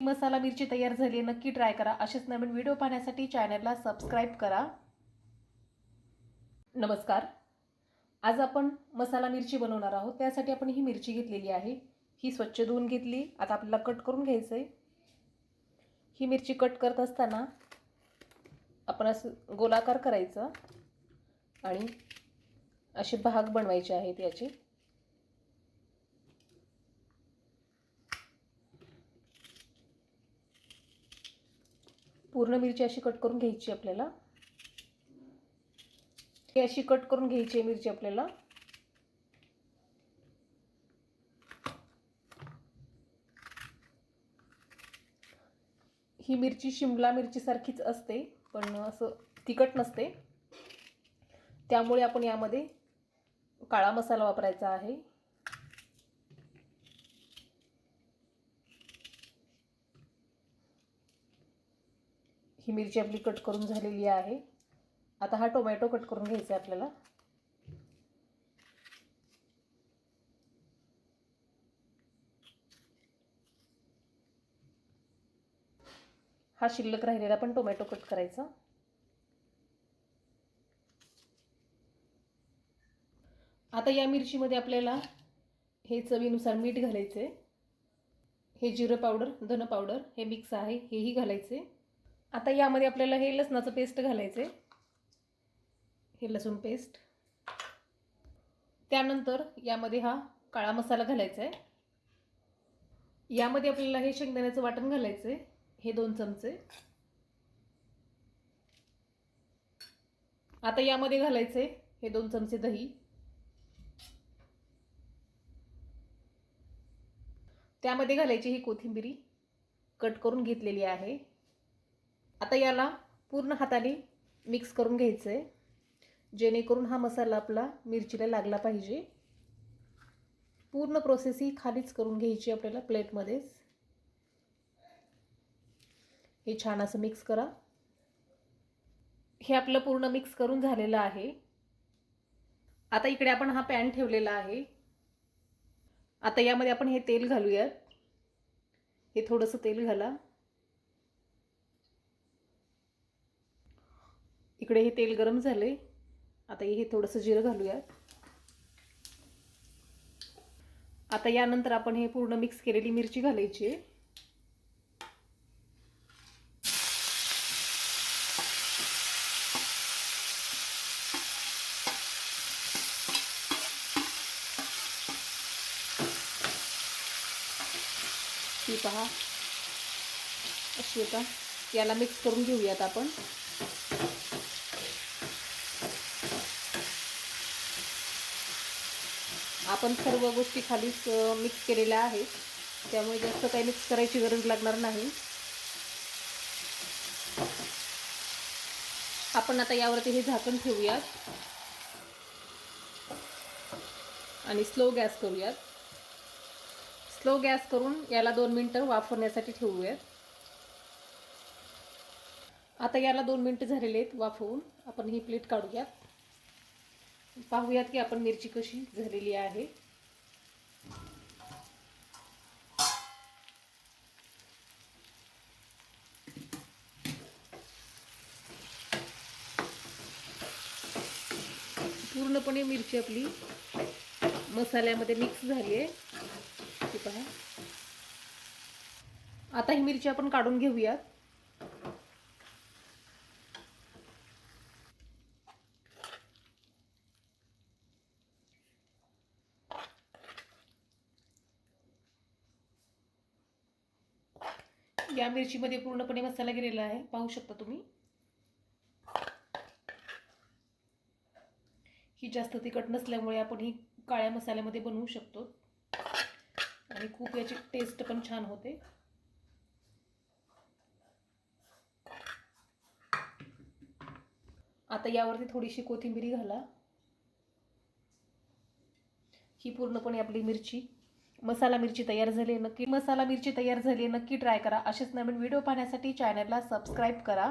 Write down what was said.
मसाला मिरची तयार झाली आहे नक्की ट्राय करा. असेच नवीन व्हिडिओ पाहण्यासाठी चॅनलला सबस्क्राईब करा. नमस्कार. आज आपण मसाला मिरची बनवणार आहोत. त्यासाठी आपण ही मिरची घेतलेली आहे. ही स्वच्छ धुवून घेतली. आता आपल्याला कट करून घ्यायचं आहे ही मिरची कट करत असताना आपण असं गोलाकार करायचं आणि असे भाग बनवायचे आहेत याचे. पूर्ण मिरची अशी कट करून घ्यायची आपल्याला. ही अशी कट करून घ्यायची आहे मिरची आपल्याला. ही मिरची शिमला मिरची सारखीच असते पण असं तिखट नसते. त्यामुळे आपण यामध्ये काळा मसाला वापरायचा आहे. ही मिरची आपली कट करून झालेली आहे. आता हा टोमॅटो कट करून घ्यायचा आहे आपल्याला. हा शिल्लक राहिलेला पण टोमॅटो कट करायचा. आता या मिरचीमध्ये आपल्याला हे चवीनुसार मीठ घालायचे हे जिरं पावडर धन पावडर हे मिक्स आहे हेही घालायचे आता यामध्ये आपल्याला हे लसणाचं पेस्ट घालायचं आहे हे लसूण पेस्ट त्यानंतर यामध्ये हा काळा मसाला घालायचा आहे यामध्ये आपल्याला हे शेंगदाण्याचं वाटण घालायचं आहे हे दोन चमचे. आता यामध्ये घालायचे हे दोन चमचे दही. त्यामध्ये घालायची ही कोथिंबिरी कट करून घेतलेली आहे. आता याला पूर्ण हाताने मिक्स करून घ्यायचं आहे जेणेकरून हा मसाला आपला मिरचीला लागला पाहिजे. पूर्ण प्रोसेस ही खालीच करून घ्यायची आपल्याला प्लेटमध्येच हे छान असं मिक्स करा. हे आपलं पूर्ण मिक्स करून झालेलं आहे. आता इकडे आपण हा पॅन ठेवलेला आहे. आता यामध्ये आपण हे तेल घालूयात. हे थोडंसं तेल घाला. इकडे हे तेल गरम झाले आता हे थोडंसं जिरं घालूयात. आता यानंतर आपण हे पूर्ण मिक्स केलेली मिरची घालायची आहे. ती पहा. अशी आता याला मिक्स करून घेऊयात आपण. आपण सर्व गोष्टी खालीच मिक्स केलेल्या आहेत. त्यामुळे जास्त काही मिक्स करायची गरज लागणार नाही. आपण आता यावरती हे झाकण ठेवूयात. आणि स्लो गॅस करूयात. स्लो गॅस करून याला दोन मिनटं वाफवण्यासाठी ठेवूयात. आता याला दोन मिनटं झालेले आहेत वाफवून. आपण ही प्लेट काढूयात. पाहूयात की आपण मिरची कशी झालेली आहे. पूर्णपणे मिरची आपली मसाल्यामध्ये मिक्स झाली आहे. ती पहा. आता ही मिरची आपण काढून घेऊयात. या मिरचीमध्ये पूर्णपणे मसाला गेलेला आहे. पाहू शकता तुम्ही. ही जास्त तिखट नसल्यामुळे आपण ही काळ्या मसाल्यामध्ये बनवू शकतो. आणि खूप याची टेस्ट पण छान होते. आता यावरती थोडीशी कोथिंबिरी घाला. ही पूर्णपणे आपली मिरची मसाला मिरची तयार झाली आहे नक्की मसाला मिरची तयार झाली आहे नक्की ट्राय करा. असेच नवीन व्हिडिओ पाहण्यासाठी चॅनलला सबस्क्राईब करा.